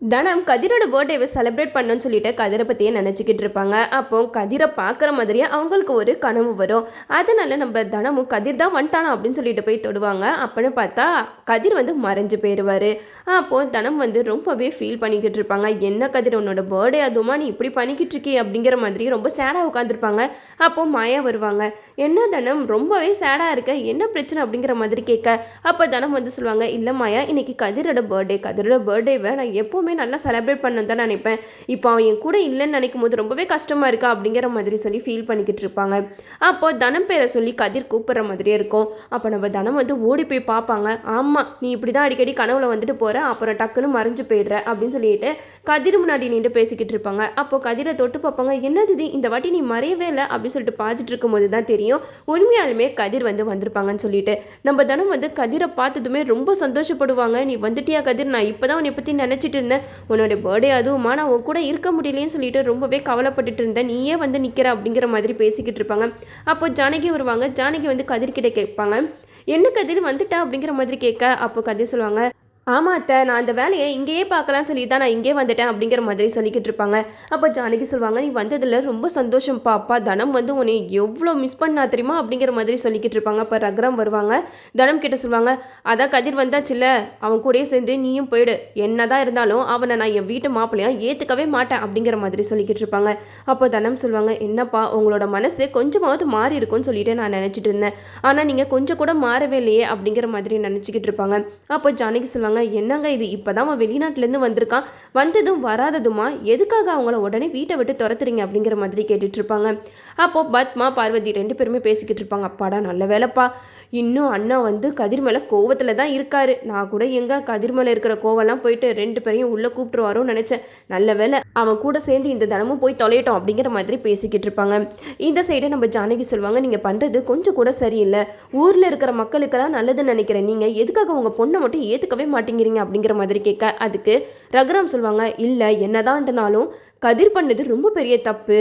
தனம் கதிரோட பர்த்டேவை செலிப்ரேட் பண்ணணும்னு சொல்லிட்டு கதிரை பற்றியே நினச்சிக்கிட்டு இருப்பாங்க. அப்போ கதிரை பார்க்குற மாதிரியே அவங்களுக்கு ஒரு கனவு வரும். அதனால நம்ம தனமும் கதிர் தான் வந்துட்டானா அப்படின்னு சொல்லிட்டு போய் தொடுவாங்க. அப்படின்னு பார்த்தா கதிர் வந்து மறைஞ்சு போயிடுவார் அப்போ தனம் வந்து ரொம்பவே ஃபீல் பண்ணிக்கிட்டு இருப்பாங்க. என்ன கதிர் உன்னோட பர்த்டே அதுவுமா நீ இப்படி பண்ணிக்கிட்டு இருக்கே அப்படிங்கிற மாதிரி ரொம்ப சேடாக உட்காந்துருப்பாங்க அப்போ மாயா வருவாங்க. என்ன தனம் ரொம்பவே சேடாக இருக்க என்ன பிரச்சனை அப்படிங்கிற மாதிரி கேட்க. அப்போ தனம் வந்து சொல்லுவாங்க இல்லை மாயா இன்னைக்கு கதிரோட பர்த்டே கதிரோட பர்த்டேவை நான் எப்போவுமே நல்லா செலிப்ரேட் பண்ணணும் தான் நினைப்பேன். இப்போ அவன் என் கூட இல்லைன்னு நினைக்கும் போது ரொம்பவே கஷ்டமாக இருக்கா அப்படிங்கிற மாதிரி சொல்லி ஃபீல் பண்ணிக்கிட்டு இருப்பாங்க. அப்போ தனம் பேரை சொல்லி கதிர் கூப்பிட்ற மாதிரியே இருக்கும். அப்போ நம்ம தனம் வந்து ஓடி போய் பார்ப்பாங்க. ஆமாம் நீ இப்படி தான் அடிக்கடி கனவுல வந்துட்டு போகிற அப்புறம் டக்குன்னு மறைஞ்சு போயிடுற அப்படின்னு சொல்லிட்டு கதிர் முன்னாடி நின்று பேசிக்கிட்டு இருப்பாங்க. அப்போ கதிரை தொட்டு பார்ப்பாங்க என்னது இது? இந்த வாட்டி நீ மறையவே இல்லை? அப்படின்னு சொல்லிட்டு பார்த்துட்டு இருக்கும்போது தான் தெரியும் உண்மையாலுமே கதிர் வந்து வந்திருப்பாங்கன்னு சொல்லிட்டு. நம்ம தினம் வந்து கதிரை பார்த்ததுமே ரொம்ப சந்தோஷப்படுவாங்க. நீ வந்துட்டியா கதிர்? நான் இப்போ தான் உன்னை பற்றி நினச்சிட்டு இருந்தேன். உன்னோட பர்த்டே அதுவுமா நான் உன் கூட இருக்க முடியலன்னு சொல்லிட்டு ரொம்பவே கவலைப்பட்டுட்டு இருந்தேன். நீயே வந்து நிற்கிற அப்படிங்கிற மாதிரி பேசிக்கிட்டு இருப்பாங்க. அப்போ ஜானகி வருவாங்க. ஜானகி வந்து கதிர்கிட்ட கேட்பாங்க என்ன கதிர்? வந்துட்டா? அப்படிங்கிற மாதிரி கேட்க அப்போ கதிர் சொல்லுவாங்க ஆமா அத்தை நான் அந்த வேலையை இங்கேயே பார்க்கலாம்னு சொல்லி தான் நான் இங்கே வந்துட்டேன் அப்படிங்கிற மாதிரி சொல்லிக்கிட்டு இருப்பாங்க. அப்போ ஜானகி சொல்லுவாங்க நீ வந்ததில் ரொம்ப சந்தோஷம்ப்பா அப்பா தனம் வந்து உன்னை எவ்வளோ மிஸ் பண்ணா தெரியுமா? அப்படிங்கிற மாதிரி சொல்லிக்கிட்டு இருப்பாங்க. அப்போ ரக்ரம் வருவாங்க. தனம் கிட்ட சொல்லுவாங்க அதான் கதிர் வந்தாச்சுல்ல அவன் கூடயே சேர்ந்து நீயும் போயிடு. என்னதான் இருந்தாலும் அவனை நான் என் வீட்டு மாப்பிள்ளையா ஏற்றுக்கவே மாட்டேன். அப்படிங்கிற மாதிரி சொல்லிக்கிட்டு இருப்பாங்க. அப்போ தனம் சொல்லுவாங்க என்னப்பா உங்களோட மனசு கொஞ்சமாவது மாறி இருக்கும்னு சொல்லிட்டு நான் நினச்சிட்டு இருந்தேன். ஆனால் நீங்கள் கொஞ்சம் கூட மாறவே இல்லையே அப்படிங்கிற மாதிரி நினச்சிக்கிட்டு இருப்பாங்க. அப்போ ஜானகி சொல்லுவாங்க என்னங்க இது? இப்போதான் அவன் வெளிநாட்டிலேருந்து வந்திருக்கான். வந்ததும் வராததுமா? எதுக்காக அவங்கள உடனே வீட்டை விட்டு துரத்துறீங்க? அப்படிங்கிற மாதிரி கேட்டுட்டு இருப்பாங்க. அப்போது பத்மா பார்வதி ரெண்டு பேருமே பேசிக்கிட்டு இருப்பாங்க. அப்பாடா நல்ல வேலைப்பா. இன்னும் அண்ணா வந்து கதிர் மேலே கோவத்தில் தான் இருக்காரு. நான் கூட எங்கே கதிர் மேலே இருக்கிற கோவெல்லாம் போயிட்டு ரெண்டு பேரையும் உள்ளே கூப்பிட்டுருவாரோன்னு நினச்சேன். நல்ல வேலை அவன் கூட சேர்ந்து இந்த தினமும் போய் தொலையட்டும் அப்படிங்கிற மாதிரி பேசிக்கிட்டு இருப்பாங்க. இந்த சைடை நம்ம ஜானகி சொல்லுவாங்க நீங்கள் பண்ணுறது கொஞ்சம் கூட சரியில்லை. ஊரில் இருக்கிற மக்களுக்கெல்லாம் நல்லதுன்னு நினைக்கிறேன். நீங்கள் எதுக்காக உங்கள் பொண்ணை மட்டும் ஏற்றுக்கவே மாட்டேங்கிறீங்க? அப்படிங்கிற மாதிரி கேட்க அதுக்கு ரகுராம் சொல்லுவாங்க இல்லை என்னதான்ட்டுனாலும் கதிர் பண்ணது ரொம்ப பெரிய தப்பு.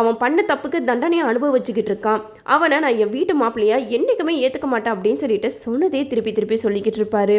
அவன் பண்ண தப்புக்கு தண்டனையை அனுபவிச்சுக்கிட்டு இருக்கான். அவனை நான் என் வீட்டு மாப்பிள்ளையா என்றைக்குமே ஏற்றுக்க மாட்டேன் அப்படின்னு சொல்லிட்டு சொன்னதே திருப்பி திருப்பி சொல்லிக்கிட்டு இருப்பாரு.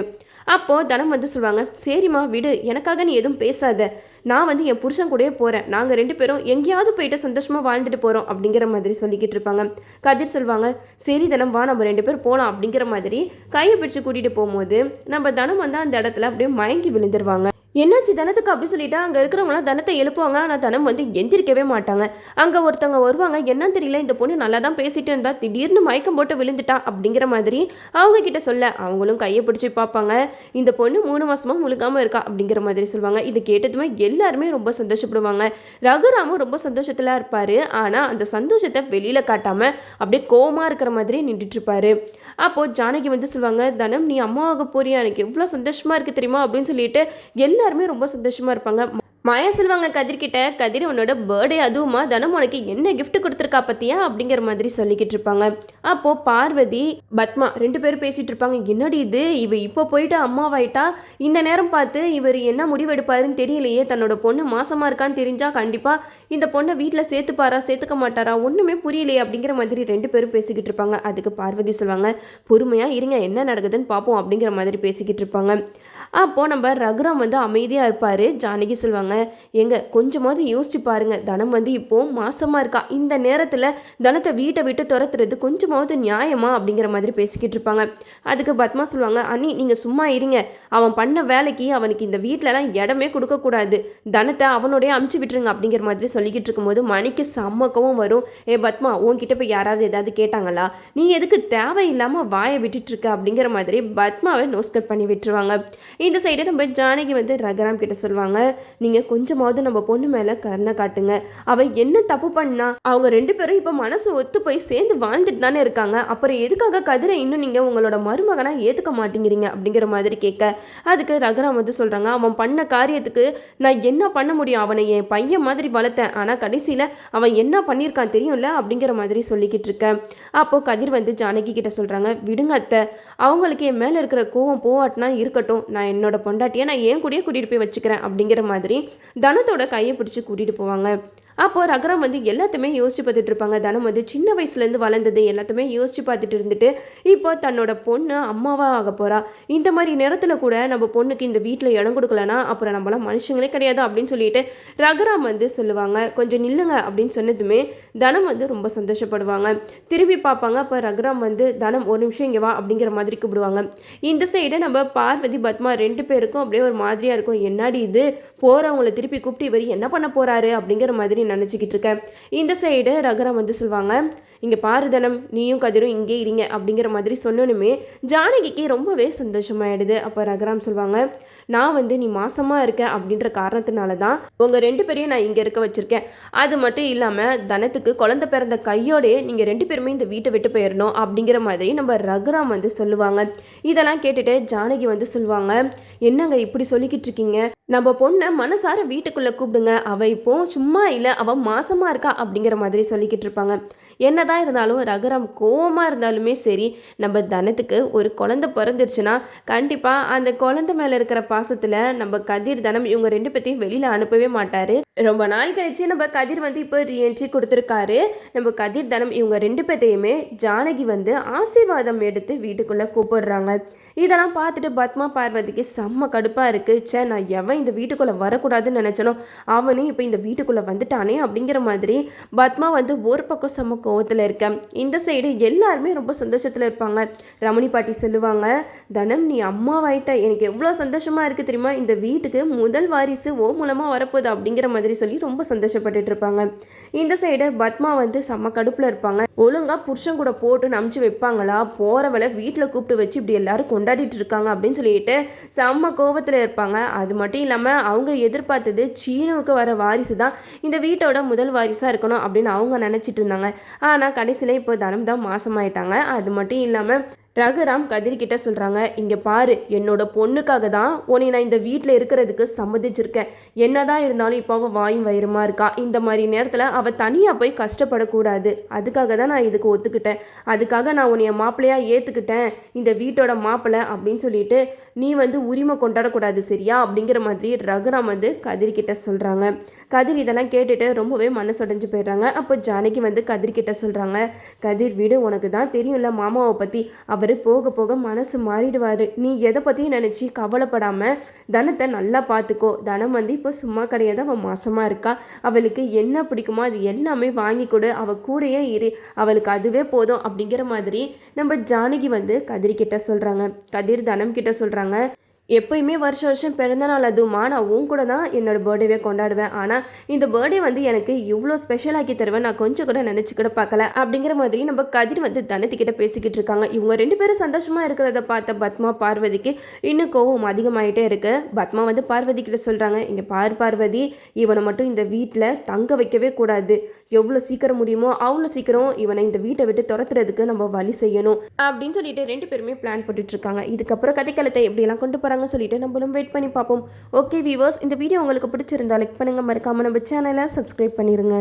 அப்போது தனம் வந்து சொல்லுவாங்க சரிம்மா விடு. எனக்காக நீ எதுவும் பேசாத. நான் வந்து என் புருஷன் கூடயே போகிறேன் நாங்கள் ரெண்டு பேரும் எங்கேயாவது போயிட்டு சந்தோஷமாக வாழ்ந்துட்டு போகிறோம் அப்படிங்கிற மாதிரி சொல்லிக்கிட்டு இருப்பாங்க. கதிர் சொல்லுவாங்க சரி தனம் வா. நம்ம ரெண்டு பேர் போகலாம் அப்படிங்கிற மாதிரி கையை பிடிச்சி கூட்டிகிட்டு போகும்போது நம்ம தனம் வந்து அந்த இடத்துல அப்படியே மயங்கி விழுந்துருவாங்க. என்னாச்சு தனத்துக்கு அப்படி சொல்லிட்டா அங்கே இருக்கிறவங்களாம் தனத்தை எழுப்புவாங்க. ஆனால் தனம் வந்து எந்திரிக்கவே மாட்டாங்க. அங்கே ஒருத்தவங்க வருவாங்க. என்னன்னு தெரியல. இந்த பொண்ணு நல்லா தான் பேசிட்டு இருந்தா. திடீர்னு மயக்கம் போட்டு விழுந்துட்டா அப்படிங்கிற மாதிரி அவங்க கிட்ட சொல்ல அவங்களும் கையை பிடிச்சி பார்ப்பாங்க. இந்த பொண்ணு மூணு மாசமா முழுகாம இருக்கா அப்படிங்கிற மாதிரி சொல்லுவாங்க. இது கேட்டதுமே எல்லாருமே ரொம்ப சந்தோஷப்படுவாங்க. ரகுராமும் ரொம்ப சந்தோஷத்துல இருப்பாரு. ஆனால் அந்த சந்தோஷத்தை வெளியில காட்டாம அப்படியே கோவமா இருக்கிற மாதிரி நின்றுட்டு இருப்பாரு. அப்போ ஜானகி வந்து சொல்லுவாங்க தனம் நீ அம்மாவாக போறியா? எனக்கு எவ்வளோ சந்தோஷமா இருக்கு தெரியுமா? அப்படின்னு சொல்லிட்டு எல்லாருமே ரொம்ப சந்தோஷமா இருப்பாங்க. மாயா சொல்லுவாங்க கதிர்கிட்ட கதிர் உன்னோட பர்த்டே அதுவுமா? தனம் உனக்கு என்ன கிஃப்ட் கொடுத்துருக்கா பத்தியா? அப்படிங்கிற மாதிரி சொல்லிக்கிட்டு இருப்பாங்க. அப்போ பார்வதி பத்மா ரெண்டு பேரும் பேசிட்டு இருப்பாங்க. என்னடி இது? இவ இப்போ போயிட்டு அம்மாவாயிட்டா? இந்த நேரம் பார்த்து இவர் என்ன முடிவெடுப்பாருன்னு தெரியலையே. தன்னோட பொண்ணு மாசமா இருக்கான்னு தெரிஞ்சா கண்டிப்பா இந்த பொண்ணை வீட்டில் சேர்த்துப்பாரா சேர்த்துக்க மாட்டாரா? ஒன்றுமே புரியலையே அப்படிங்கிற மாதிரி ரெண்டு பேரும் பேசிக்கிட்டு இருப்பாங்க. அதுக்கு பார்வதி சொல்லுவாங்க பொறுமையாக இருங்க. என்ன நடக்குதுன்னு பார்ப்போம் அப்படிங்கிற மாதிரி பேசிக்கிட்டு இருப்பாங்க. அப்போது நம்ம ரகுராம் வந்து அமைதியாக இருப்பார். ஜானகி சொல்லுவாங்க எங்க கொஞ்சமாவது யோசிச்சு பாருங்க. தனம் வந்து இப்போ மாசமாக இருக்கா? இந்த நேரத்தில் தனத்தை வீட்டை விட்டு துரத்துறது கொஞ்சமாவது நியாயமா? அப்படிங்கிற மாதிரி பேசிக்கிட்டு இருப்பாங்க. அதுக்கு பத்மா சொல்லுவாங்க அண்ணி நீங்கள் சும்மா இருங்க. அவன் பண்ண வேலைக்கு அவனுக்கு இந்த வீட்டிலலாம் இடமே கொடுக்கக்கூடாது தனத்தை அவனோடய அமுச்சு விட்டுருங்க. அப்படிங்கிற மாதிரி சொல்லிக்கிட்டு இருக்கும்போது மணிக்கு செம்மக்கவும் வரும். ஏ பத்மா உன்கிட்ட போய் யாராவது ஏதாவது கேட்டாங்களா? நீ எதுக்கு தேவையில்லாமல் வாயை விட்டுட்டு இருக்க? அப்படிங்கிற மாதிரி பத்மாவை நோஸ் கட் பண்ணி விட்டுருவாங்க. இந்த சைடு நம்ம ஜானகி வந்து ரகராம் கிட்ட சொல்லுவாங்க நீங்கள் கொஞ்சமாவது நம்ம பொண்ணு மேலே கருணை காட்டுங்க. அவள் என்ன தப்பு பண்ணா அவங்க ரெண்டு பேரும் இப்போ மனசு ஒத்து போய் சேர்ந்து வாழ்ந்துட்டு தானே இருக்காங்க. அப்புறம் எதுக்காக கதிரை இன்னும் நீங்கள் உங்களோட மருமகனாக ஏற்றுக்க மாட்டேங்கிறீங்க அப்படிங்கிற மாதிரி கேட்க. அதுக்கு ரகுராம் வந்து சொல்கிறாங்க அவன் பண்ண காரியத்துக்கு நான் என்ன பண்ண முடியும்? அவனை என் பையன் மாதிரி வளர்த்தேன். ஆனால் கடைசியில் அவன் என்ன பண்ணியிருக்கான் தெரியும்ல? அப்படிங்கிற மாதிரி சொல்லிக்கிட்டு இருக்கேன் அப்போ கதிர் வந்து ஜானகி கிட்ட சொல்கிறாங்க விடுங்க அத்தை. அவங்களுக்கு என் மேலே இருக்கிற கோவம் போவாட்டினா இருக்கட்டும். நான் என்னோட பொண்டாட்டியை நான் ஏன் கூடயே கூட்டிகிட்டு போய் வச்சுக்கிறேன். அப்படிங்கிற மாதிரி தனத்தோட கையை பிடிச்சி கூட்டிகிட்டு போவாங்க. அப்போது ரகுராம் வந்து எல்லாத்தையுமே யோசிச்சு பார்த்துட்டு இருப்பாங்க. தனம் வந்து சின்ன வயசுலேருந்து வளர்ந்தது எல்லாத்தையுமே யோசிச்சு பார்த்துட்டு இருந்துட்டு இப்போ தன்னோட பொண்ணு அம்மாவாக ஆக போகிறா இந்த மாதிரி நேரத்தில் கூட நம்ம பொண்ணுக்கு இந்த வீட்டில் இடம் கொடுக்கலனா அப்புறம் நம்மளாம் மனுஷங்களே கிடையாது அப்படின்னு சொல்லிட்டு ரகுராம் வந்து சொல்லுவாங்க. கொஞ்சம் நில்லுங்க அப்படின்னு சொன்னதுமே தனம் வந்து ரொம்ப சந்தோஷப்படுவாங்க. திரும்பி பார்ப்பாங்க. அப்போ ரகுராம் வந்து தனம் ஒரு நிமிஷம் இங்கே வா அப்படிங்கிற மாதிரி கூப்பிடுவாங்க. இந்த சைடு நம்ம பார்வதி பத்மா ரெண்டு பேருக்கும் அப்படியே ஒரு மாதிரியாக இருக்கும். என்னடி இது? போகிறவங்கள திருப்பி கூப்பிட்டு இவர் என்ன பண்ண போகிறாரு அப்படிங்கிற மாதிரி நினச்சிக்கிட்டு இருக்கேன். இந்த சைடு ரகுராம் வந்து சொல்லுவாங்க இங்கே பாரு தனம் நீயும் கதிரும் இங்கே இருங்க அப்படிங்கிற மாதிரி சொன்னோனுமே ஜானகிக்கு ரொம்பவே சந்தோஷமாயிடுது. அப்போ ரகுராம் சொல்லுவாங்க நான் வந்து நீ மாசமாக இருக்க அப்படின்ற காரணத்தினால தான் உங்கள் ரெண்டு பேரையும் நான் இங்கே இருக்க வச்சுருக்கேன். அது மட்டும் இல்லாமல் தனத்துக்கு குழந்தை பிறந்த கையோடயே நீங்கள் ரெண்டு பேருமே இந்த வீட்டை விட்டு போயிடணும் அப்படிங்கிற மாதிரி நம்ம ரகுராம் வந்து சொல்லுவாங்க. இதெல்லாம் கேட்டுட்டு ஜானகி வந்து சொல்லுவாங்க என்னங்க இப்படி சொல்லிக்கிட்டு இருக்கீங்க? நம்ம பொண்ணை மனசார வீட்டுக்குள்ளே கூப்பிடுங்க. அவள் இப்போ சும்மா இல்லை அவள் மாசமாக இருக்கா அப்படிங்கிற மாதிரி சொல்லிக்கிட்டு இருப்பாங்க. என்னதான் இருந்தாலும் ரகுராம் கோவமாக இருந்தாலுமே சரி நம்ம தனத்துக்கு ஒரு குழந்தை பிறந்துருச்சுன்னா கண்டிப்பாக அந்த குழந்தை மேலே இருக்கிற பாசத்தில் நம்ம கதிர் தனம் இவங்க ரெண்டு பேர்த்தையும் வெளியில் அனுப்பவே மாட்டார். ரொம்ப நாள் கழிச்சு நம்ம கதிர் வந்து இப்போ ரீஎன்ட்ரி கொடுத்துருக்காரு. நம்ம கதிர் தனம் இவங்க ரெண்டு பேர்த்தையுமே ஜானகி வந்து ஆசீர்வாதம் எடுத்து வீட்டுக்குள்ளே கூப்பிடுறாங்க. இதெல்லாம் பார்த்துட்டு பத்மா பார்வதிக்கு செம்ம கடுப்பாக இருக்குது சே நான் எவன் இந்த வீட்டுக்குள்ளே வரக்கூடாதுன்னு நினச்சனோ? அவனும் இப்போ இந்த வீட்டுக்குள்ளே வந்துட்டானே அப்படிங்கிற மாதிரி பத்மா வந்து ஒரு பக்கம் செம்ம கோவத்தில் இருக்கேன் இந்த சைடு எல்லாருமே ரொம்ப சந்தோஷத்தில் இருப்பாங்க. ரமணி பாட்டி சொல்லுவாங்க தனம் நீ அம்மாவாயிட்ட எனக்கு எவ்வளோ சந்தோஷமாக இருக்குது தெரியுமா? இந்த வீட்டுக்கு முதல் வாரிசு ஓ மூலமாக வரப்போகுது அப்படிங்கிற மாதிரி சொல்லி ரொம்ப சந்தோஷப்பட்டுட்டு இருப்பாங்க. இந்த சைடு பத்மா வந்து செம்ம கடுப்பில் இருப்பாங்க. ஒழுங்காக புருஷன் கூட போட்டு நமிச்சு வைப்பாங்களா? போகிறவளை வீட்டில் கூப்பிட்டு வச்சு இப்படி எல்லாரும் கொண்டாடிட்டு இருக்காங்க அப்படின்னு சொல்லிட்டு செம்ம கோவத்தில் இருப்பாங்க. அது மட்டும் இல்லாமல் அவங்க எதிர்பார்த்தது சீனுவுக்கு வர வாரிசு தான். இந்த வீட்டோட முதல் வாரிசாக இருக்கணும் அப்படின்னு அவங்க நினச்சிட்டு இருந்தாங்க. ஆனால் கடைசியில் இப்போ தனம் தான் மாசமாயிட்டாங்க. அது மட்டும் இல்லாமல் ரகுராம் கதிர்கிட்ட சொல்கிறாங்க இங்கே பாரு என்னோட பொண்ணுக்காக தான் உன்னை நான் இந்த வீட்டில் இருக்கிறதுக்கு சம்மதிச்சிருக்கேன். என்னதான் இருந்தாலும் இப்போ அவள் வாயும் வயிறுமா இருக்கா? இந்த மாதிரி நேரத்தில் அவள் தனியாக போய் கஷ்டப்படக்கூடாது. அதுக்காக தான் நான் இதுக்கு ஒத்துக்கிட்டேன். அதுக்காக நான் உன்னைய மாப்பிள்ளையாக ஏற்றுக்கிட்டேன் இந்த வீட்டோட மாப்பிள்ளை அப்படின்னு சொல்லிட்டு நீ வந்து உரிமை கொண்டாடக்கூடாது சரியா? அப்படிங்கிற மாதிரி ரகுராம் வந்து கதிர்கிட்ட சொல்கிறாங்க கதிர் இதெல்லாம் கேட்டுட்டு ரொம்பவே மனசடைஞ்சு போயிடுறாங்க. அப்போ ஜானகி வந்து கதிர்கிட்ட சொல்கிறாங்க கதிர் வீடு உனக்கு தான் தெரியும்ல மாமாவை பற்றி அவர் போக போக மனசு மாறிடுவார். நீ எதை பற்றியும் நினச்சி கவலைப்படாமல் தனத்தை நல்லா பார்த்துக்கோ தனம் வந்து இப்போ சும்மா கிடையாது. அவள் மாசமாக இருக்கா. அவளுக்கு என்ன பிடிக்குமோ அது எல்லாமே வாங்கி கொடு. அவள் கூடயே இரு. அவளுக்கு அதுவே போதும் அப்படிங்கிற மாதிரி நம்ம ஜானகி வந்து கதிர்கிட்ட சொல்கிறாங்க கதிர் தனம் கிட்ட சொல்கிறாங்க எப்பயுமே வருஷம் வருஷம் பிறந்த நாள் அதுவுமா? நான் உன் கூட தான் என்னோட பர்த்டேவே கொண்டாடுவேன். ஆனால் இந்த பர்த்டே வந்து எனக்கு இவ்வளோ ஸ்பெஷலாக்கி தருவேன். நான் கொஞ்சம் கூட நினச்சி கூட பார்க்கல. அப்படிங்கிற மாதிரி நம்ம கதிர் வந்து தனத்துக்கிட்ட பேசிக்கிட்டு இருக்காங்க. இவங்க ரெண்டு பேரும் சந்தோஷமாக இருக்கிறத பார்த்த பத்மா பார்வதிக்கு இன்னும் கோவம் அதிகமாயிட்டே இருக்கு. பத்மா வந்து பார்வதி கிட்ட சொல்கிறாங்க இங்கே பார் பார்வதி இவனை மட்டும் இந்த வீட்டில் தங்க வைக்கவே கூடாது. எவ்வளோ சீக்கிரம் முடியுமோ அவ்வளோ சீக்கிரம் இவனை இந்த வீட்டை விட்டு துரத்துறதுக்கு நம்ம வழி செய்யணும். அப்படின்னு சொல்லிட்டு ரெண்டு பேருமே பிளான் போட்டுட்ருக்காங்க இதுக்கப்புறம் கதைக்களத்தை எப்படியெல்லாம் கொண்டு போகிறாங்க போகிறாங்க சொல்லிட்டு நம்மளும் வெயிட் பண்ணி பார்ப்போம். ஓகே வியூவர்ஸ் இந்த வீடியோ உங்களுக்கு பிடிச்சிருந்தா லைக் பண்ணுங்கள் மறக்காமல் நம்ம சேனலை சப்ஸ்கிரைப் பண்ணிடுங்க